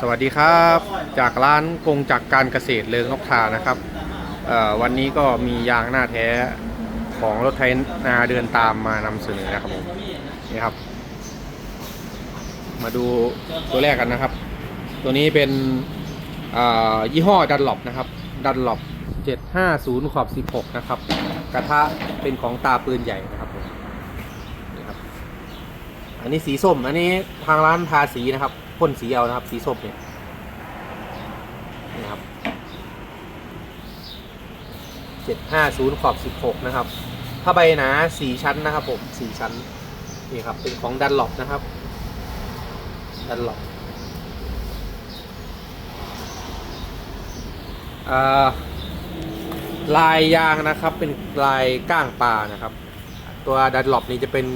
สวัสดีครับจากร้านกงจักรการเกษตรเลิงนกทานะครับวันนี้ก็มียางหน้าแท้ของรถไถนาเดินตามมานำเสนอนะครับผมนี่ครับ มาดูตัวแรกกันนะครับ ตัวนี้เป็นยี่ห้อดันหลบนะครับ ดันหลบ750ขอบ 16 นะครับ กระทะเป็นของตาปืนใหญ่นะครับผมนี่ครับ อันนี้สีส้ม อันนี้ทางร้านทาสีนะครับ พ่นสีเอานะครับ สีส้มเนี่ยนี่ครับเจ็ดห้าศูนย์ขอบสิบหกนะครับผ้าใบหนาสี่ชั้นนะครับผมสี่ชั้นนี่ครับเป็นของดันหลบนะครับ ดันหลบอ่าลายยางนะครับเป็นลายก้างปลานะครับ ตัวดันหลบนี้จะเป็น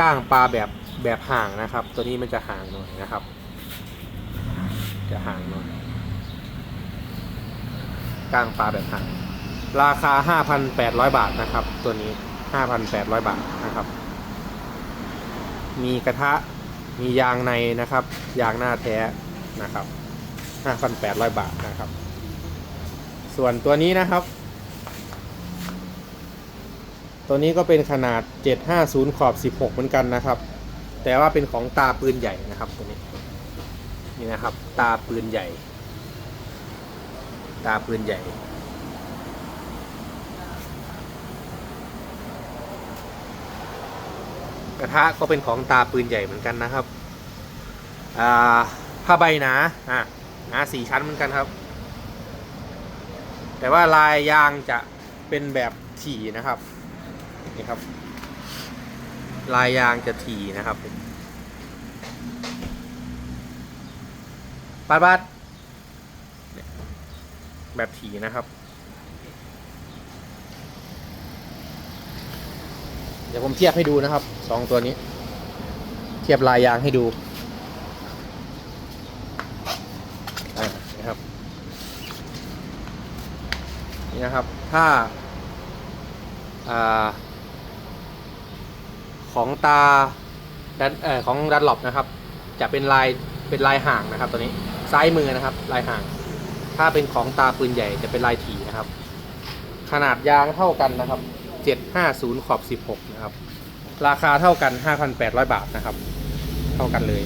ก้างปลาแบบแบบห่างนะครับ ตัวนี้มันจะห่างหน่อยนะครับ จะห่างหน่อยก้างปลาแบบห่างราคา 5,800 บาทนะครับ ตัวนี้ 5,800 บาทนะครับ มีกระทะมียางในนะครับ ยางหน้าแท้นะครับ 5,800 บาทนะครับ ส่วนตัวนี้นะครับ ตัวนี้ก็เป็นขนาด 750 ขอบ 16 เหมือนกันนะครับ แต่ว่าเป็นของตาปืนใหญ่นะครับตัวนี้ นี่นะครับ ตาปืนใหญ่ ตาปืนใหญ่ กระทะก็เป็นของตาปืนใหญ่เหมือนกันนะครับผ้าใบหนาอะหนาสี่ชั้นเหมือนกันครับ แต่ว่าลายยางจะเป็นแบบถี่นะครับนี่ครับ ลายยางจะถี่นะครับาดบาดแบบถีนะครับ เดี๋ยวผมเทียบให้ดูนะครับสองตัวนี้ เทียบลายยางให้ดูนะครับ นี่นะครับ ถ้าอาของตาดันเอ่อของดันหลบนะครับ จะเป็นลายเป็นลายห่างนะครับตัวนี้ ซ้ายมือนะครับ ลายห่าง ถ้าเป็นของตาปืนใหญ่จะเป็นลายถี่นะครับ ขนาดยางเท่ากันนะครับ 750 ขอบ 16 นะครับ ราคาเท่ากัน 5,800 บาทนะครับ เท่ากันเลย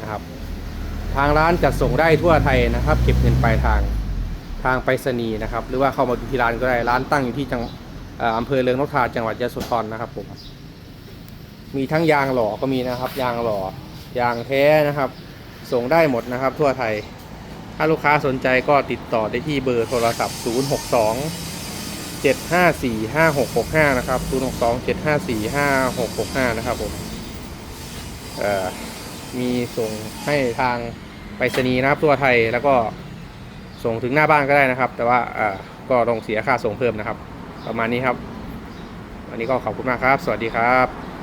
นะครับ ทางร้านจัดส่งได้ทั่วไทยนะครับ เก็บเงินปลายทางทางไปรษณีย์นะครับ หรือว่าเข้ามาดูที่ร้านก็ได้ร้านตั้งอยู่ที่จังอำเภอเรืองนกทาจังหวัดยะโสธรนะครับผมมีทั้งยางหล่อก็มีนะครับ ยางหล่อยางแท้นะครับ ส่งได้หมดนะครับ ทั่วไทย ถ้าลูกค้าสนใจก็ติดต่อได้ที่เบอร์โทรศัพท์ 062 754 5665 นะครับ 062 754 5665 นะครับผมมีส่งให้ทางไปรษณีย์นะครับทั่วไทยแล้วก็ส่งถึงหน้าบ้านก็ได้นะครับ แต่ว่าก็ต้องเสียค่าส่งเพิ่มนะครับ ประมาณนี้ครับ วันนี้ก็ขอบคุณมากครับ สวัสดีครับ